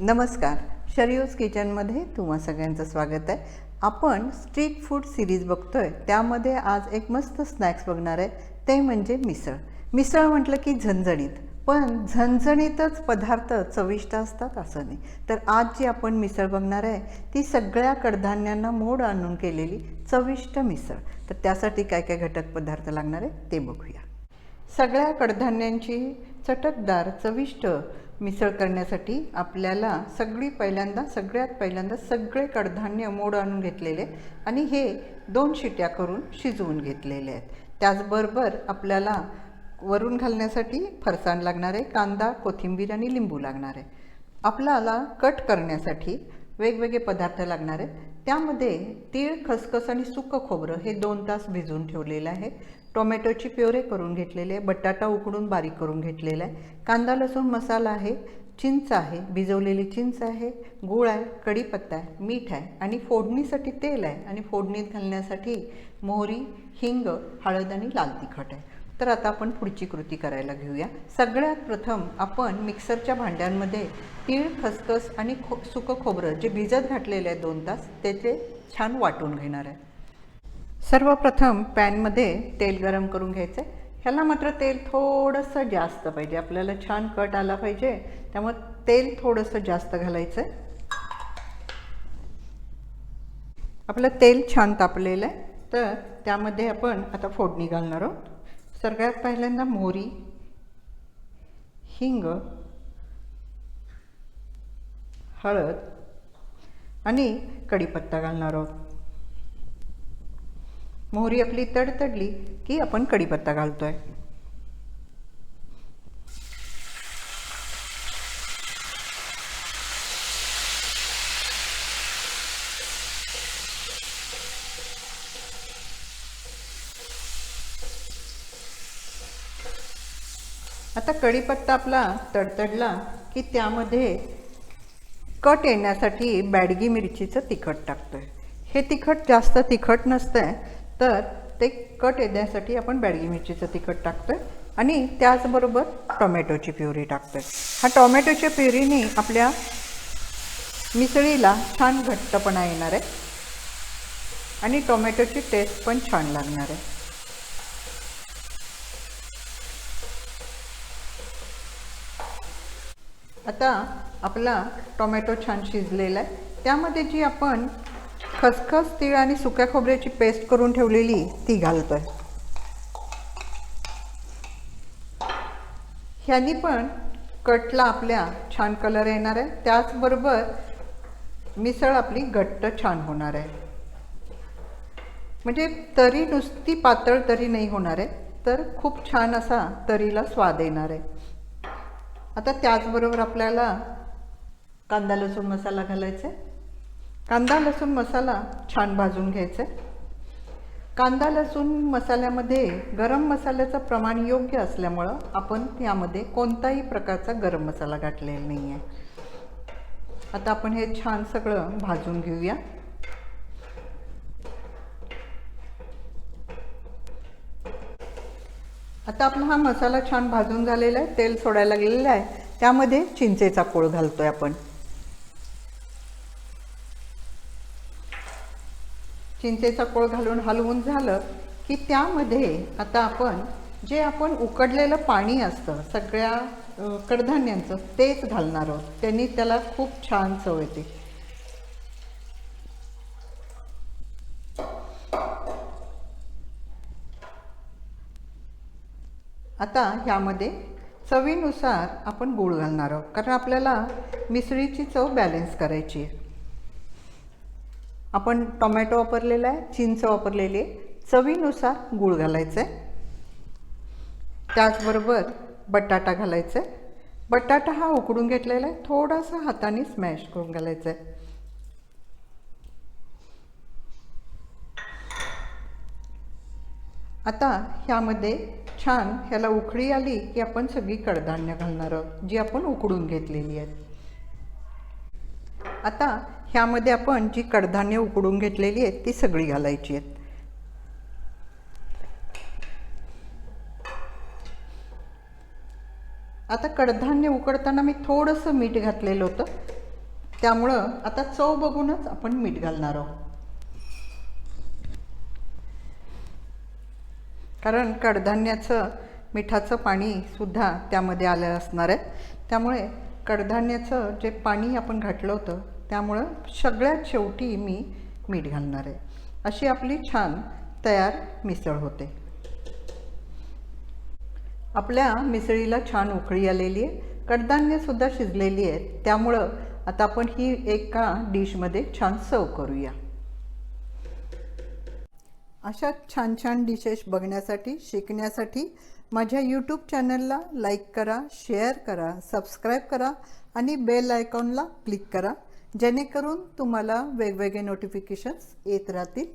नमस्कार. शरियोज किचनमध्ये तुम्हा सगळ्यांचं स्वागत आहे. आपण स्ट्रीट फूड सिरीज बघतोय. त्यामध्ये आज एक मस्त स्नॅक्स बघणार आहे. ते म्हणजे मिसळ. मिसळ म्हटलं की झणझणीत. पण झणझणीतच पदार्थ चविष्ट असतात असं नाही. तर आज जी आपण मिसळ बघणार आहे ती सगळ्या कडधान्यांना मोड आणून केलेली चविष्ट मिसळ. तर त्यासाठी काय काय घटक पदार्थ लागणार आहे ते बघूया. सगळ्या कडधान्यांची चटकदार चविष्ट मिसळ करण्यासाठी आपल्याला सगळी पहिल्यांदा सगळ्यात पहिल्यांदा सगळे कडधान्य मोड आणून घेतलेले आणि हे दोन शिट्या करून शिजवून घेतलेले आहेत. त्याचबरोबर आपल्याला वरून घालण्यासाठी फरसाण लागणार आहे कांदा कोथिंबीर आणि लिंबू लागणार आहे. आपल्याला कट करण्यासाठी वेगवेगळे पदार्थ लागणार आहेत. त्यामध्ये तीळ खसखस आणि सुकं खोबरं हे दोन तास भिजून ठेवलेलं आहे. टोमॅटोची प्युरे करून घेतलेले आहे बटाटा उकडून बारीक करून घेतलेला आहे. कांदा लसूण मसाला आहे चिंच आहे भिजवलेली चिंच आहे गूळ आहे कढीपत्ता आहे मीठ आहे आणि फोडणीसाठी तेल आहे आणि फोडणीत घालण्यासाठी मोहरी हिंग हळद आणि लाल तिखट आहे. तर आता आपण पुढची कृती करायला घेऊया. सगळ्यात प्रथम आपण मिक्सरच्या भांड्यांमध्ये तीळ खसखस आणि खो सुकं खोबरं जे भिजत घातलेले आहे दोन तास त्याचे छान वाटून घेणार आहे. सर्वप्रथम पॅनमध्ये तेल गरम करून घ्यायचं आहे ह्याला मात्र तेल थोडंसं जास्त पाहिजे. आपल्याला छान कट आला पाहिजे. त्यामुळे तेल थोडंसं जास्त घालायचं आहे आपलं तेल छान तापलेलं आहे. तर त्यामध्ये आपण आता फोडणी घालणार आहोत. सगळ्यात पहिल्यांदा मोहरी हिंग हळद आणि कढीपत्ता घालणार आहोत. मोहरी आपली तडतडली की आपण कढीपत्ता घालतोय. आता कढीपत्ता आपला तडतडला की त्यामध्ये कट येण्यासाठी बॅडगी मिरचीचं तिखट टाकतोय. हे तिखट जास्त तिखट नसतंय तर ते कट येण्यासाठी आपण बॅडगी मिरचीचं तिखट टाकतो आहे आणि त्याचबरोबर टोमॅटोची प्युरी आहे हा टोमॅटोच्या प्युरीने आपल्या मिसळीला छान घट्टपणा येणार आहे आणि टोमॅटोची टेस्ट पण छान लागणार आहे. आता आपला टोमॅटो छान शिजलेला आहे. त्यामध्ये जी आपण खसखस तीळ आणि सुक्या खोबऱ्याची पेस्ट करून ठेवलेली ती घालतोय. ह्यानी पण कटला आपल्या छान कलर येणार आहे. त्याचबरोबर मिसळ आपली घट्ट छान होणार आहे. म्हणजे तरी नुसती पातळ तरी नाही होणार आहे तर खूप छान असा तरीला स्वाद येणार आहे. आता त्याचबरोबर आपल्याला कांदा लसूण मसाला घालायचा आहे. कांदा लसूण मसाला छान भाजून घ्यायचा. आहे कांदा लसूण मसाल्यामध्ये गरम मसाल्याचं प्रमाण योग्य असल्यामुळं आपण यामध्ये कोणताही प्रकारचा गरम मसाला घातलेला नाही आहे आता आपण हे छान सगळं भाजून घेऊया. आता आपला हा मसाला छान भाजून झालेला आहे. तेल सोडायला गेलेलं आहे. त्यामध्ये चिंचेचा कोळ घालतोय आपण. चिंचेचा कोळ घालून हलवून झालं की त्यामध्ये आता आपण जे आपण उकडलेलं पाणी असतं सगळ्या कडधान्यांचं तेच घालणार आहोत. त्यांनी त्याला खूप छान चव येते. आता ह्यामध्ये चवीनुसार आपण गूळ घालणार आहोत. कारण आपल्याला मिसळीची चव बॅलेन्स करायची आहे. आपण टोमॅटो वापरलेला आहे चिंच वापरलेली आहे. चवीनुसार गूळ घालायचं आहे त्याचबरोबर बटाटा घालायचा आहे बटाटा हा उकडून घेतलेला आहे. थोडासा हाताने स्मॅश करून घालायचा आहे आता ह्यामध्ये छान ह्याला उकळी आली की आपण सगळी कडधान्य घालणार आहोत जी आपण उकडून घेतलेली आहेत. आता ह्यामध्ये आपण जी कडधान्य उकडून घेतलेली आहेत ती सगळी घालायची आहेत. आता कडधान्य उकडताना मी थोडंसं मीठ घातलेलं होतं. त्यामुळं आता चव बघूनच आपण मीठ घालणार आहोत. कारण कडधान्याचं मिठाचं पाणीसुद्धा त्यामध्ये आलं असणार आहे. त्यामुळे कडधान्याचं जे पाणी आपण घातलं होतं त्यामुळं सगळ्यात शेवटी मी मीठ घालणार आहे. अशी आपली छान तयार मिसळ होते. आपल्या मिसळीला छान उकळी आलेली आहे. कडधान्यसुद्धा शिजलेली आहेत. त्यामुळं आता आपण ही एका डिशमध्ये छान सर्व करूया. अशा छान छान डिशेस बघण्यासाठी शिकण्यासाठी माझ्या यूट्यूब चॅनलला लाईक करा शेअर करा सबस्क्राईब करा आणि बेल आयकॉनला क्लिक करा. जेणेकरून तुम्हाला वेगवेगळे नोटिफिकेशन्स येत राहतील.